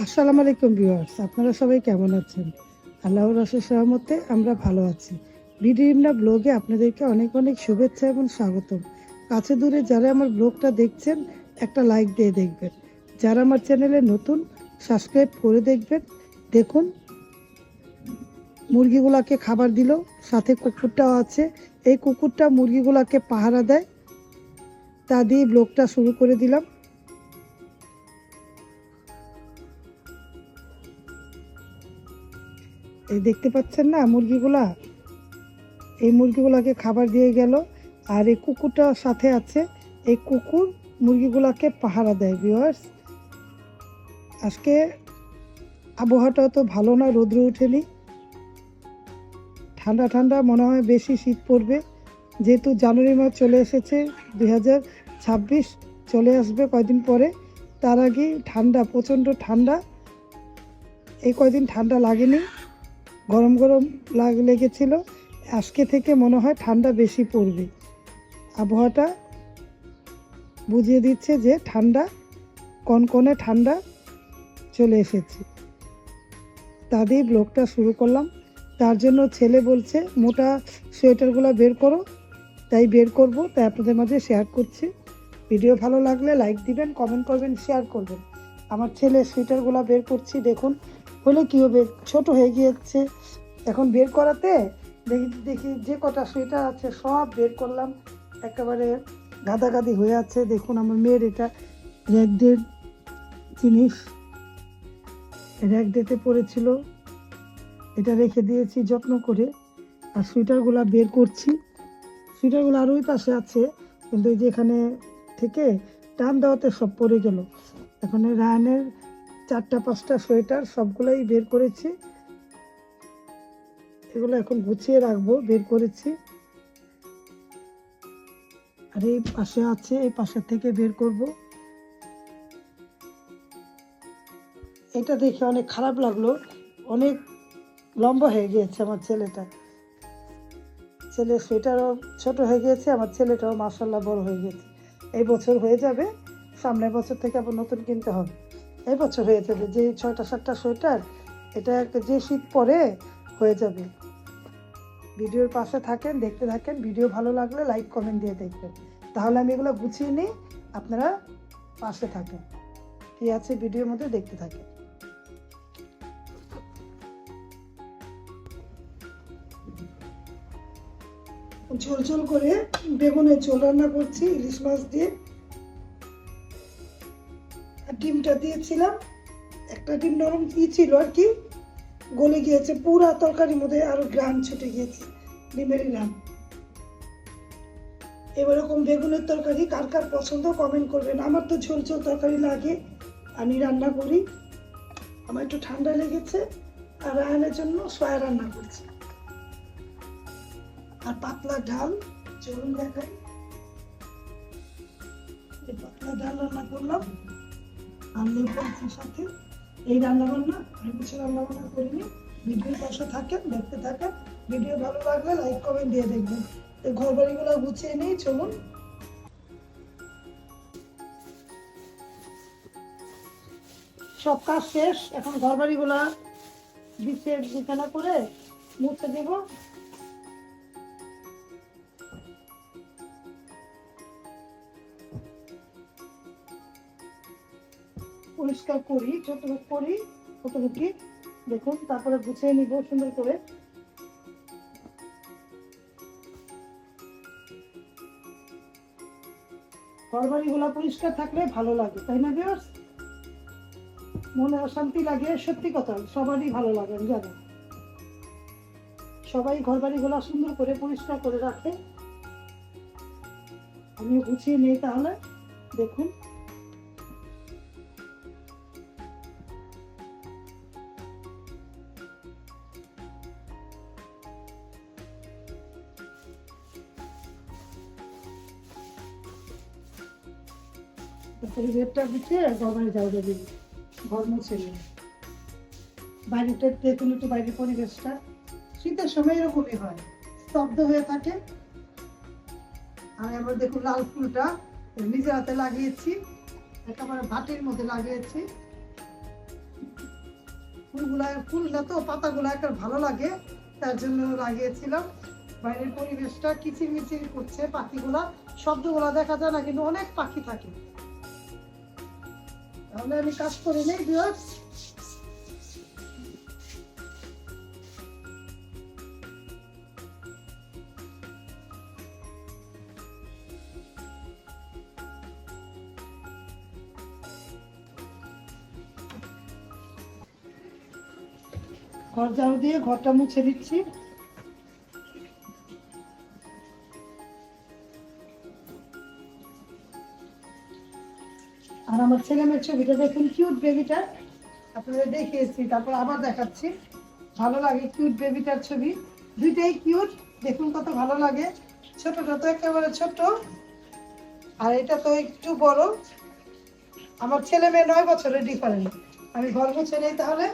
আসসালামু আলাইকুম ভিউয়ার্স, আপনারা সবাই কেমন আছেন? আল্লাহর রসের সহমতে আমরা ভালো আছি। বিডিএমনা ব্লগে আপনাদেরকে অনেক অনেক শুভেচ্ছা এবং স্বাগতম। কাছে দূরে যারা আমার ব্লগটা দেখছেন, একটা লাইক দিয়ে দেখবেন। যারা আমার চ্যানেলে নতুন, সাবস্ক্রাইব করে দেখবেন। দেখুন, মুরগিগুলাকে খাবার দিল, সাথে কুকুরটাও আছে। এই কুকুরটা মুরগিগুলাকে পাহারা দেয়। তা দিয়ে ব্লগটা শুরু করে দিলাম। এই দেখতে পাচ্ছেন না মুরগিগুলা? এই মুরগিগুলাকে খাবার দিয়ে গেল, আর এই কুকুরটা সাথে আছে। এই কুকুর মুরগিগুলাকে পাহারা দেয় ভিউয়ার্স আজকে আবহাওয়াটা তো ভালো না, রৌদ্র ওঠেনি ঠান্ডা ঠান্ডা, মনে হয় বেশি শীত পড়বে। যেহেতু জানুয়ারি মাস চলে এসেছে, দুই হাজার ছাব্বিশ চলে আসবে কয়দিন পরে। তার আগে ঠান্ডা, প্রচণ্ড ঠান্ডা। এই কয়দিন ঠান্ডা লাগেনি। গরম গরম লাগ লেগেছিল। আজকে থেকে মনে হয় ঠান্ডা বেশি পড়বে। আবহাওয়াটা বুঝিয়ে দিচ্ছে যে ঠান্ডা, কনকনে ঠান্ডা চলে এসেছে। তা দিয়ে ব্লগটা শুরু করলাম। তার জন্য ছেলে বলছে, মোটা সোয়েটারগুলো বের করো। তাই বের করব, তাই আপনাদের মাঝে শেয়ার করছি। ভিডিও ভালো লাগলে লাইক দিবেন কমেন্ট করবেন শেয়ার করবেন। আমার ছেলে সোয়েটারগুলো বের করছি, দেখুন। হলে কী হবে? ছোট হয়ে গিয়েছে। এখন বের করাতে দেখি দেখি যে কটা সোয়েটার আছে, সব বের করলাম। একেবারে গাদাগাদি হয়ে আছে। দেখুন আমার মেয়ের এটা র্যাক ডের জিনিস। র্যাক ডেতে পড়েছিল। এটা রেখে দিয়েছি যত্ন করে। আর সোয়েটারগুলো বের করছি। সোয়েটারগুলো আর ওই পাশে আছে, কিন্তু এই যে এখানে থেকে টান দেওয়াতে সব পড়ে গেল। এখন রায়ানের চারটা, পাঁচটা সোয়েটার সবগুলোই বের করেছি। এগুলো এখন গুছিয়ে রাখব, বের করেছি। আর এই পাশে আছে, এই পাশে থেকে বের করব। এটা দেখে অনেক খারাপ লাগল। অনেক লম্বা হয়ে গিয়েছে আমার ছেলেটা। ছেলে সোয়েটারও ছোট হয়ে গিয়েছে, আমার ছেলেটাও মাসাল্লাহ বড় হয়ে গেছে এই বছর হয়ে যাবে, সামনের বছর থেকে আবার নতুন কিনতে হবে। এই বছর হয়ে যাবে, যে ছয়টা সাতটা সোয়েটার, এটা একটা যে শীত পরে হয়ে যাবে। ভিডিওর পাশে থাকেন, দেখতে থাকেন, ভিডিও ভালো লাগলে লাইক, কমেন্ট দিয়ে দেখবেন। তাহলে আমি এগুলো গুছিয়ে নিই, আপনারা পাশে থাকেন। কি আছে ভিডিওর মধ্যে, দেখতে থাকেন। ঝোল ঝোল করে বেগুনের ঝোল রান্না করছি, ইলিশ মাছ দিয়ে। ডিমটা দিয়েছিলাম, একটা ডিম নরম দিয়েছিল আর কি, গলে গিয়েছে, পুরা তরকারির মধ্যে আরও গ্রাম ছুটে গিয়েছে ডিমের গ্রাম এবার এরকম বেগুনের তরকারি কার কার পছন্দ কমেন্ট করবেন। আমার তো ঝোল ঝোল তরকারি লাগে, আমি রান্না করি, আমার একটু ঠান্ডা লেগেছে, আর রায়নের জন্য সয়া রান্না করছি। আর পাতলা ডাল, চলুন দেখাই। পাতলা ডাল রান্না করলাম। আর লেবু সাথে। এই রান্না বান্না আর কিছু রান্না বান্না করিনি। ভিডিও পাশে থাকেন, দেখতে থাকেন। ভিডিও ভালো লাগলে লাইক, কমেন্ট দিয়ে দেখবেন। এই ঘর বাড়িগুলো গুছিয়ে নিই, চলুন। সব কাজ শেষ। এখন ঘর বাড়িগুলা বিছে বিছানা করে মুছে দেবো। পরিষ্কার করি, যতটুকু করি ততটুকু দেখুন, তারপরে গুছিয়ে নিব সুন্দর করে। পরিষ্কার থাকলে ভালো লাগে, তাই না বিয়ার্স মনে অশান্তি লাগে, সত্যি কথা, সবারই ভালো লাগে, আমি জানি। সবাই ঘরবাড়িগুলো সুন্দর করে পরিষ্কার করে রাখে। আমি গুছিয়ে নিই তাহলে, দেখুন। যদি ঘর মুছে বাইরেটা দেখুন একটু বাইরের পরিবেশটা। শীতের সময় এরকমই হয়। স্তব্ধ হয়ে থাকে। আর এবার দেখুন লাল ফুলটা নিজের হাতে লাগিয়েছি। একেবারে ভাটের মধ্যে লাগিয়েছি। ফুলগুলা ফুল না তো পাতাগুলা একটা ভালো লাগে, তার জন্য লাগিয়েছিলাম। বাইরের পরিবেশটা কিচির মিচির করছে পাখিগুলা। শব্দগুলা দেখা যায় না, কিন্তু অনেক পাখি থাকে। তাহলে আমি কাজ করি নেই বিয়ার্স ঘর ঝাড়ু দিয়ে ঘরটা মুছে দিচ্ছি। আর আমার ছেলে মেয়ের ছবিটা দেখুন কিউট বেবিটা আপনাদের দেখিয়েছি, তারপর আবার দেখাচ্ছি। ভালো লাগে কিউট বেবিটার ছবি। দুইটাই কিউট দেখুন কত ভালো লাগে। ছোটটা তো একেবারে ছোট, আর এটা তো একটু বড়। আমার ছেলে মেয়ে নয় বছরের ডিফারেন্ট আমি গর্ব ছেড়েই তাহলে।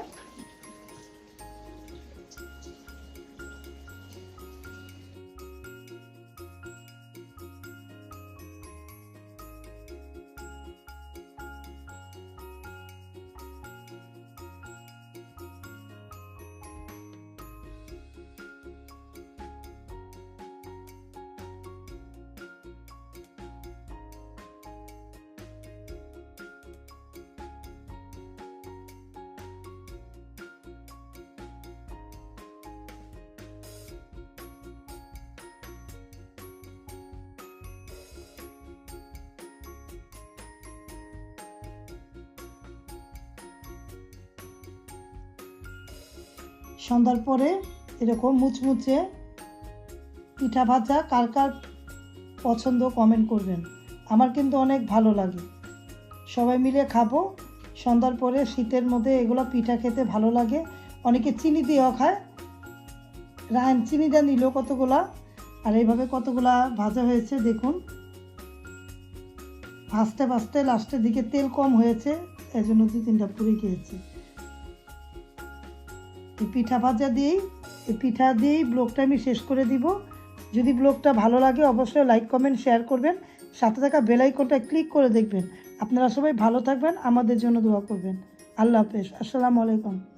সন্ধ্যার পরে এরকম মুচমুচে পিঠা ভাজা কার কার পছন্দ কমেন্ট করবেন। আমার কিন্তু অনেক ভালো লাগে। সবাই মিলে খাব। সন্ধ্যার পরে শীতের মধ্যে এগুলো পিঠা খেতে ভালো লাগে। অনেকে চিনি দিয়েও খায়। রায়ন চিনিটা নিল কতগুলা? আর এইভাবে কতগুলা ভাজা হয়েছে দেখুন। ভাজতে ভাজতে লাস্টের দিকে তেল কম হয়েছে এই জন্য দু তিনটা পুরি খেয়েছি এই পিঠা ভাজা দিয়েই, এই পিঠা দিয়েই ব্লগটা আমি শেষ করে দিব। যদি ব্লগটা ভালো লাগে, অবশ্যই লাইক, কমেন্ট, শেয়ার করবেন। সাথে থাকা বেল আইকনটা ক্লিক করে দেখবেন। আপনারা সবাই ভালো থাকবেন, আমাদের জন্য দোয়া করবেন। আল্লাহ হাফেজ। আসসালামু আলাইকুম।